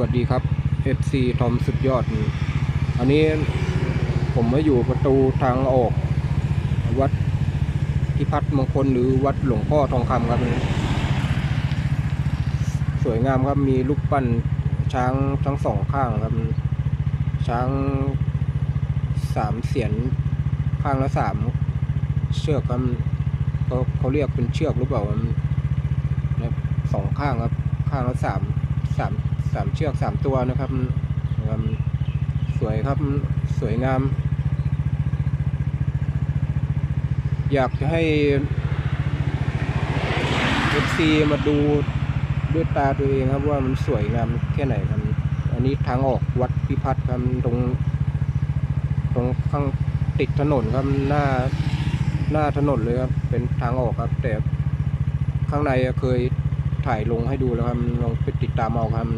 วัสดีครับ FC ทอมสุดยอดอันนี้ผมมาอยู่ประตูทางออก วัดพิพัฒน์มงคลหรือวัดหลวงพ่อทองคำครับ สวยงามครับมีรูปปั้นช้างทั้งสองข้างครับ ช้างสามเสียนข้างละสามเชือกครับเขาเขาเรียกเป็นเชือกหรือเปล่าครับสองข้างครับ ข้างละสามสาม สามเชือกสามตัวนะครับนะครับสวยครับสวยงาม อยากจะให้ FC มาดูด้วยตาตัวเองครับว่ามันสวยงามแค่ไหนครับ อันนี้ทางออกวัดพิพัฒน์ครับตรง ตรงข้างติดถนนครับหน้าหน้าถนนเลยครับ เป็นทางออกครับ แต่ข้างในเคยถ่ายลงให้ดูแล้วครับลองไปติดตามเอาครับ